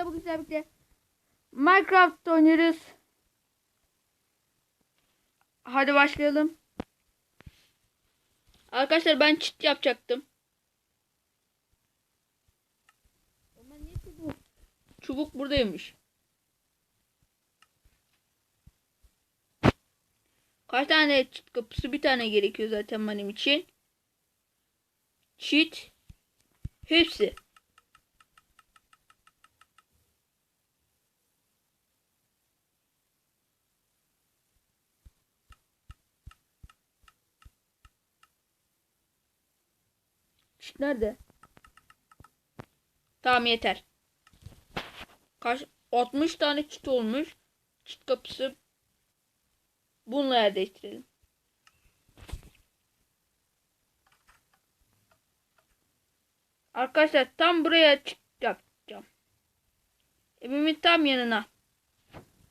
Arkadaşlar bugün sizlerle birlikte Minecraft oynuyoruz. Hadi başlayalım. Arkadaşlar ben çit yapacaktım. Ama çubuk? Çubuk buradaymış. Kaç tane çit kapısı? Bir tane gerekiyor zaten benim için. Çit. Hepsi. Nerede? Tamam yeter. Kaç 60 tane çit olmuş. Çit kapısı bununla yer değiştirelim. Arkadaşlar tam buraya çit yapacağım. Evimin tam yanına.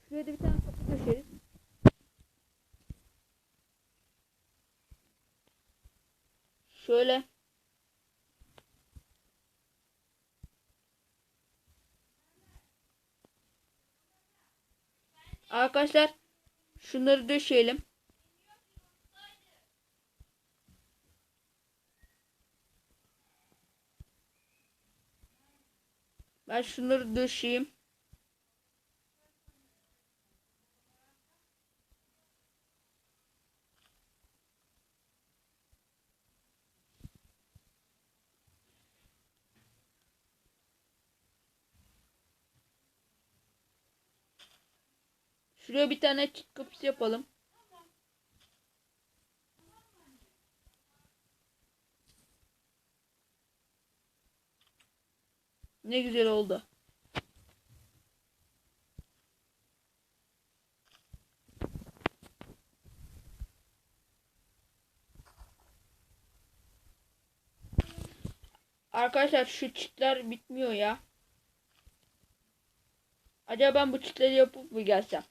Şuraya da bir tane kapı döşeriz. Şöyle. Arkadaşlar şunları döşeyelim. Ben şunları döşeyeyim. Şuraya bir tane çift kapısı yapalım. Ne güzel oldu. Arkadaşlar şu çitler bitmiyor ya. Acaba ben bu çitleri yapıp mı gelsem?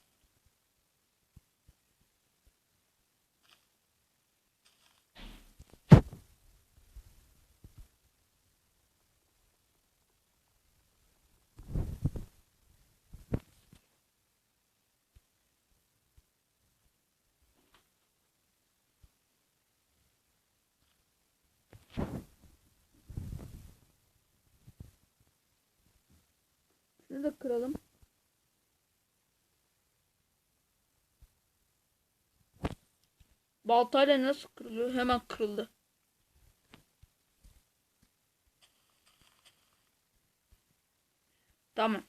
Şunu da kıralım. Baltayla nasıl kırılıyor? Hemen kırıldı. Tamam.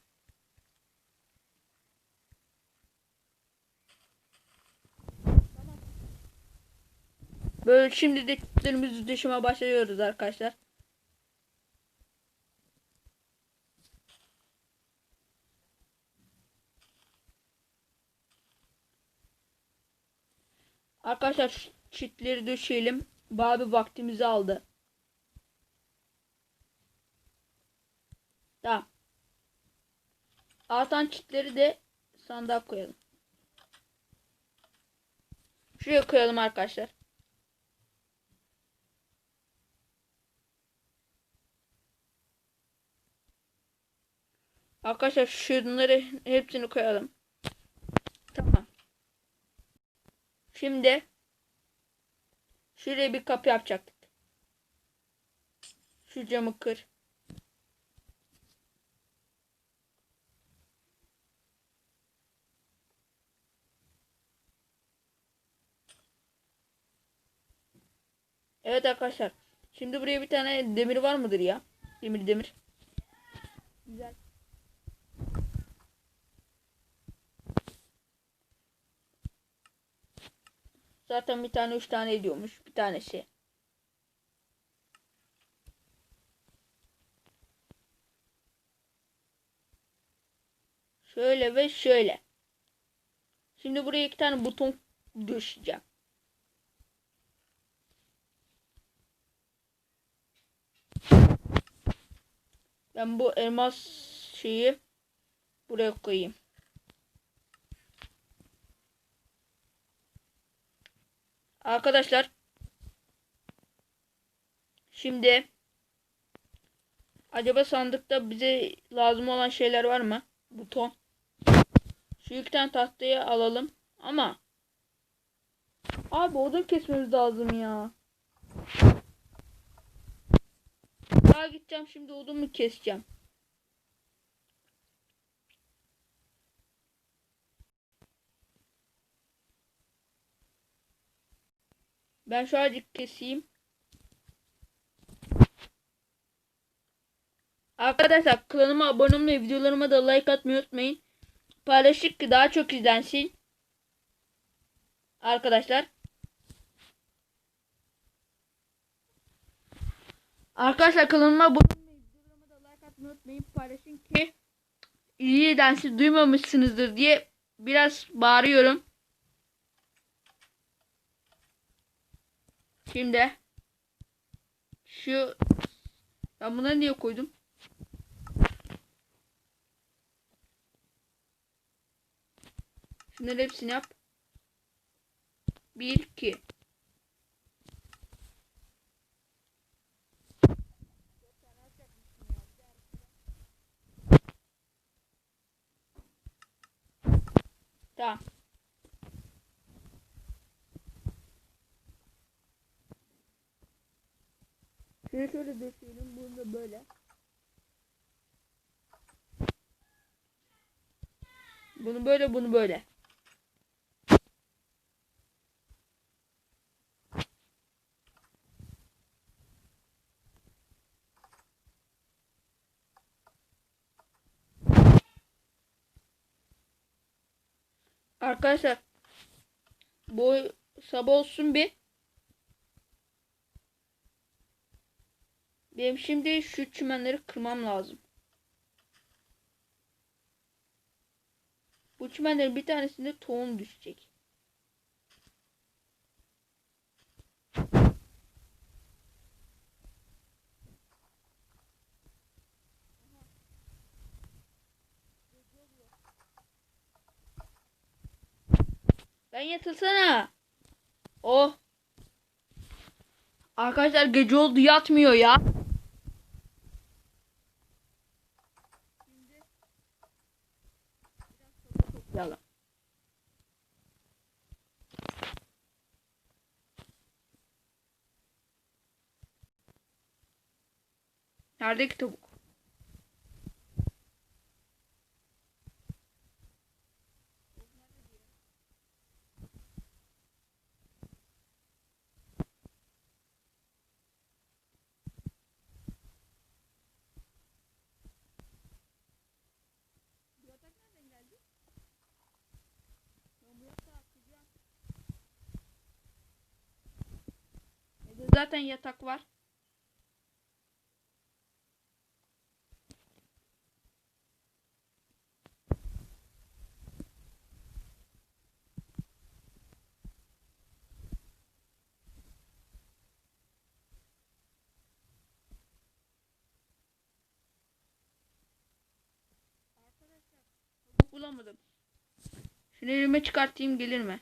Böyle şimdi de çitlerimizi düşüme başlıyoruz arkadaşlar. Arkadaşlar çitleri döşeyelim. Bayağı bir vaktimizi aldı. Tamam. Artan çitleri de sandığa koyalım. Şuraya koyalım arkadaşlar. Arkadaşlar şunları hepsini koyalım. Tamam. Şimdi şuraya bir kapı yapacaktık. Şu camı kır. Evet arkadaşlar. Şimdi buraya bir tane demir var mıdır ya? Demir demir. Güzel. Zaten bir tane üç tane ediyormuş. Bir tanesi. Şöyle ve şöyle. Şimdi buraya iki tane buton döşeceğim. Ben bu elmas şeyi buraya koyayım. Arkadaşlar şimdi Acaba sandıkta bize lazım olan şeyler var mı? Buton. Şu tane tahtayı alalım. Ama Abi odun kesmemiz lazım ya. Daha gideceğim şimdi odun mu keseceğim? Ben şu ağacık keseyim. Arkadaşlar kanalıma abone olmayı, videolarıma da like atmayı unutmayın. Paylaştık ki daha çok izlensin. Arkadaşlar. Arkadaşlar kanalıma abone olmayı, videolarıma da like atmayı unutmayın. Paylaşın ki iyi izlensin duymamışsınızdır diye biraz bağırıyorum. Şimdi şu ben bunları niye koydum? Şunların hepsini yap. 1 2 Tamam. Şöyle döşeyelim. Bunu da böyle. Bunu böyle, bunu böyle. Arkadaşlar bu sabah olsun bir. Benim şimdi şu çimenleri kırmam lazım. Bu çimenlerin bir tanesinde tohum düşecek. Ben yatılsana. Oh. Arkadaşlar gece oldu yatmıyor ya. Yalan. Nerede ki tavuk? Zaten yatak var. Bulamadım. Şunu elime çıkartayım gelir mi?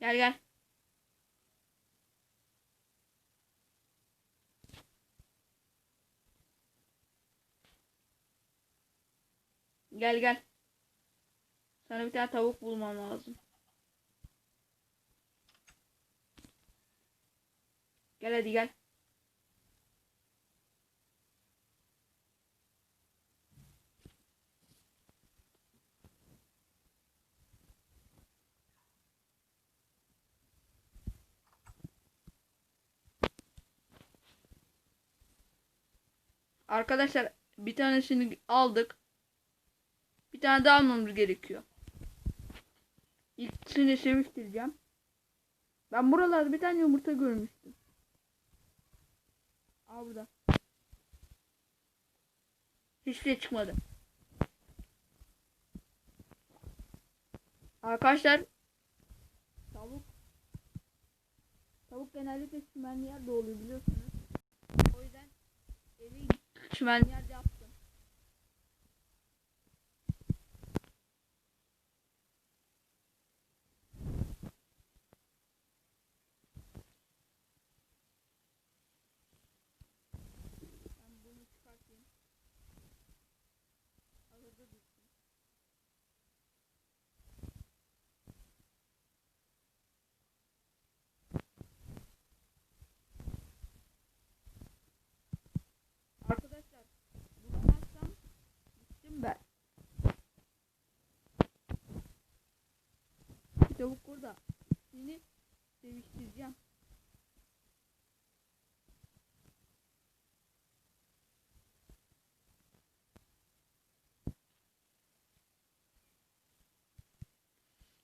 Gel gel. Gel gel. Sana bir tane tavuk bulmam lazım. Gel hadi gel. Arkadaşlar bir tanesini aldık. Bir tane daha almamız gerekiyor. İkisini seviştireceğim. Ben buralarda bir tane yumurta görmüştüm. Al burada. Hiç de çıkmadı. Arkadaşlar tavuk tavuk genellikle çimenli yerde oluyor biliyorsunuz. O yüzden evi çimenli yerde yaptım. Tavuk burada. İkisini seviştireceğim.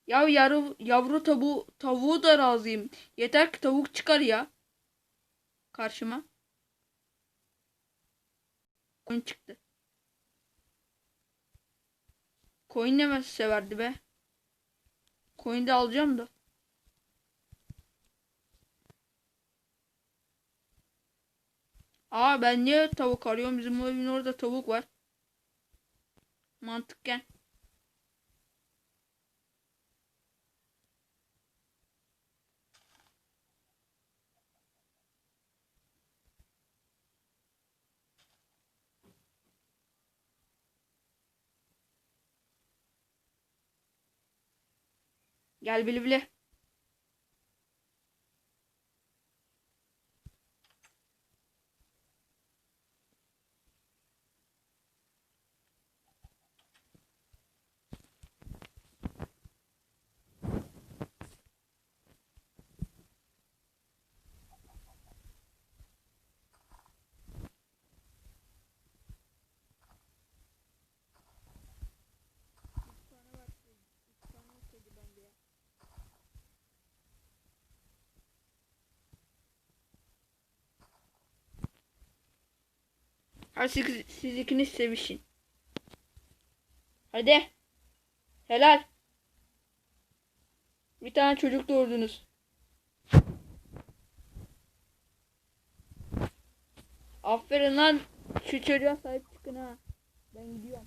Ya yavru, yavru tavuğu, tavuğu da razıyım. Yeter ki tavuk çıkar ya. Karşıma. Koyun çıktı. Koyun ne severdi be. Koyun da alacağım da. Aa ben niye tavuk arıyorum? Bizim evin orada tavuk var. Mantıken. Gel bile bile. Hadi siz, siz ikiniz sevişin. Hadi. Helal. Bir tane çocuk doğurdunuz. Aferin lan. Şu çocuğa sahip çıkın ha. Ben gidiyorum.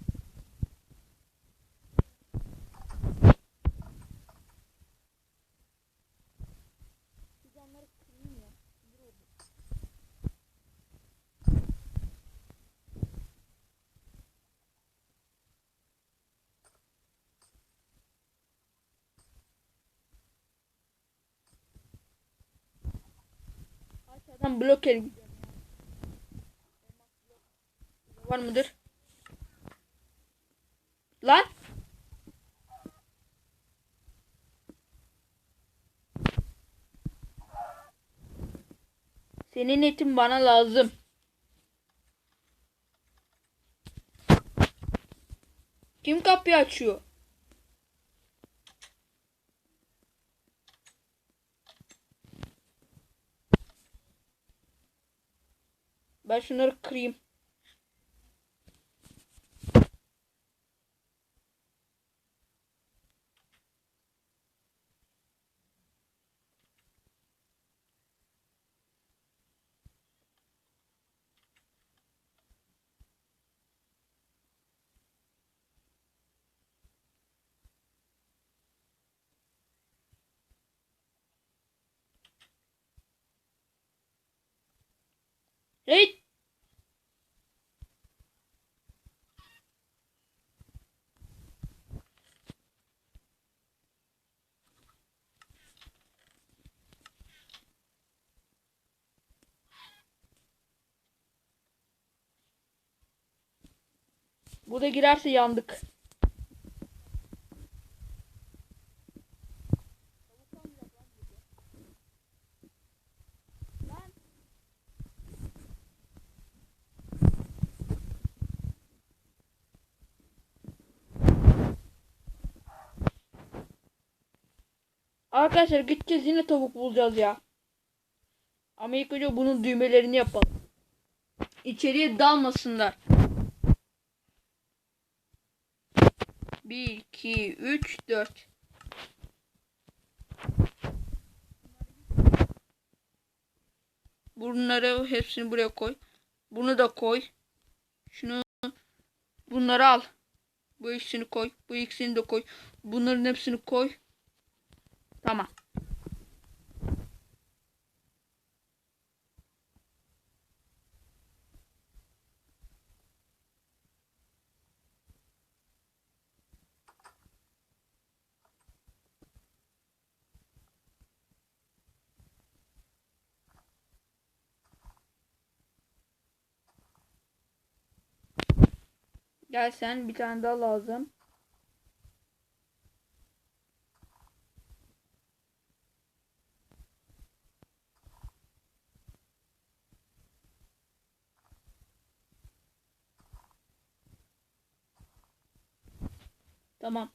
Aşağıdan blok el ya. Var mıdır? Lan! Senin etin bana lazım. Kim kapıyı açıyor? Ben şunları kırayım. Hey! Bu da girerse yandık. Arkadaşlar gideceğiz yine tavuk bulacağız ya. Ama ilk önce bunun düğmelerini yapalım. İçeriye dalmasınlar. 1, 2, 3, 4. Bunları hepsini buraya koy. Bunu da koy. Şunu bunları al. Bu ikisini koy. Bu ikisini de koy. Bunların hepsini koy. Tamam. Gel sen bir tane daha lazım. Tamam.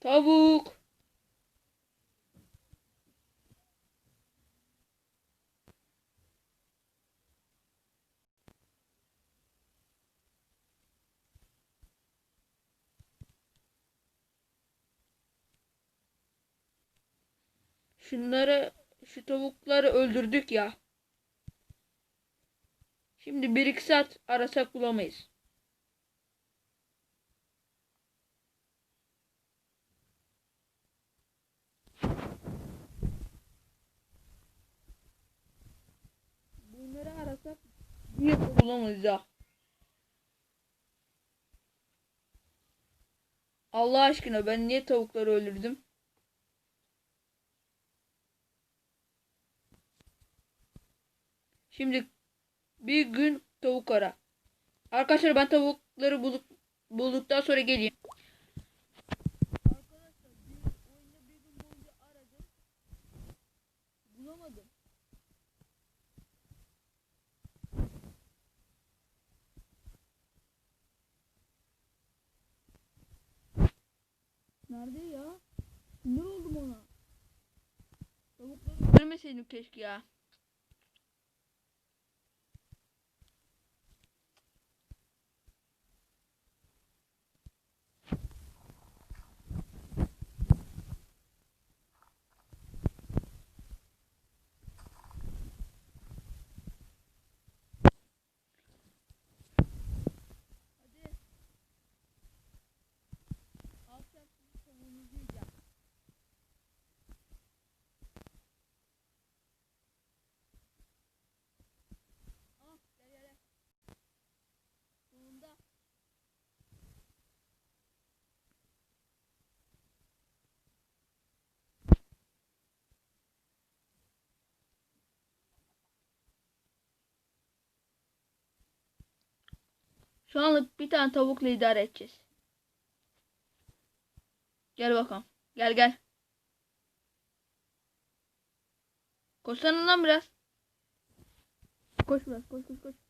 Tavuk. Şunları, şu tavukları öldürdük ya. Şimdi bir iki saat arasak bulamayız. Bunları arasak bir bulamayız ya. Allah aşkına ben niye tavukları öldürdüm? Şimdi bir gün tavuk ara. Arkadaşlar ben tavukları bulduk, bulduktan sonra geleyim. Arkadaşlar bir oyunda bir gün boyunca aradım. Bulamadım. Nerede ya? Ne oldum ona? Tavukları öldürmeseydim keşke ya. Şu anlık bir tane tavukla idare edeceğiz. Gel bakalım. Gel gel. Koşsana lan biraz. Koş biraz koş koş koş.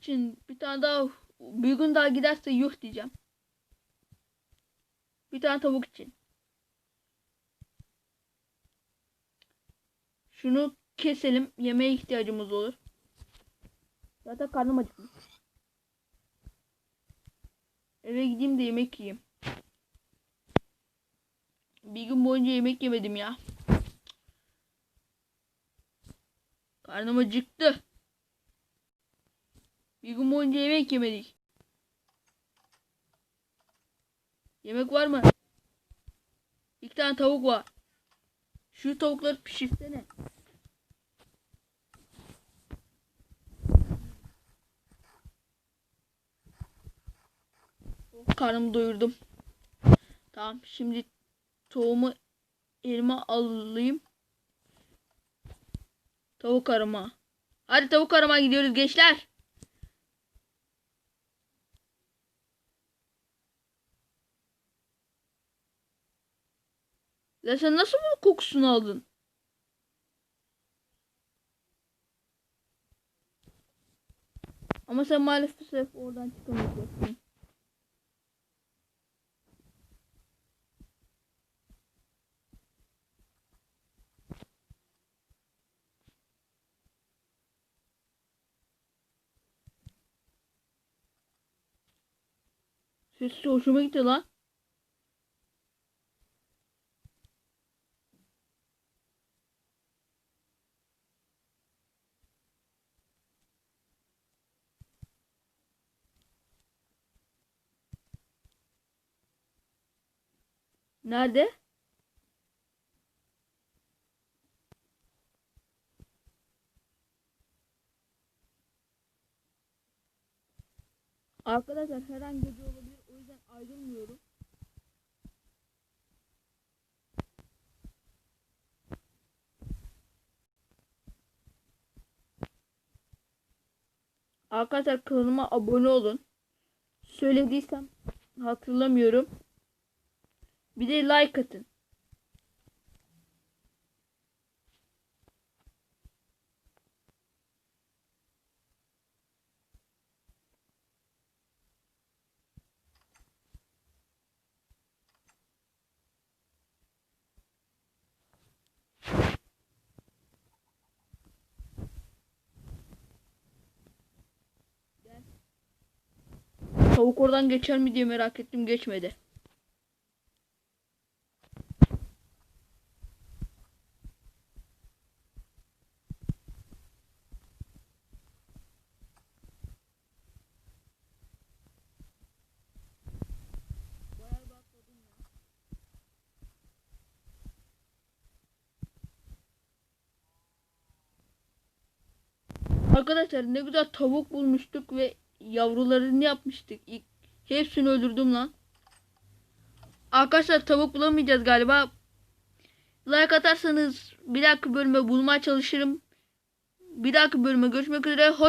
İçin bir tane daha bir gün daha giderse yuh diyeceğim. Bir tane tavuk için. Şunu keselim. Yemeğe ihtiyacımız olur. Zaten karnım acıkmış. Eve gideyim de yemek yiyeyim. Bir gün boyunca yemek yemedim ya. Karnım acıktı. Bir gün boyunca yemek yemedik. Yemek var mı? İki tane tavuk var. Şu tavukları pişirsene. Oh, Karnımı doyurdum. Tamam şimdi tohumu elime alayım. Tavuk arama. Hadi tavuk arama gidiyoruz gençler. Ya sen nasıl bu kokusunu aldın? Ama sen maalesef oradan çıkamayacaksın. Sesi hoşuma gitti lan. Nerede? Arkadaşlar her an gece olabilir. O yüzden ayrılmıyorum. Arkadaşlar kanalıma abone olun. Söylediysem hatırlamıyorum. Bir de like atın. Tavuk oradan geçer mi diye merak ettim geçmedi. Arkadaşlar ne güzel tavuk bulmuştuk ve yavrularını yapmıştık. İlk hepsini öldürdüm lan. Arkadaşlar tavuk bulamayacağız galiba. Like atarsanız bir dahaki bölüme bulmaya çalışırım. Bir dahaki bölüme görüşmek üzere. Hoş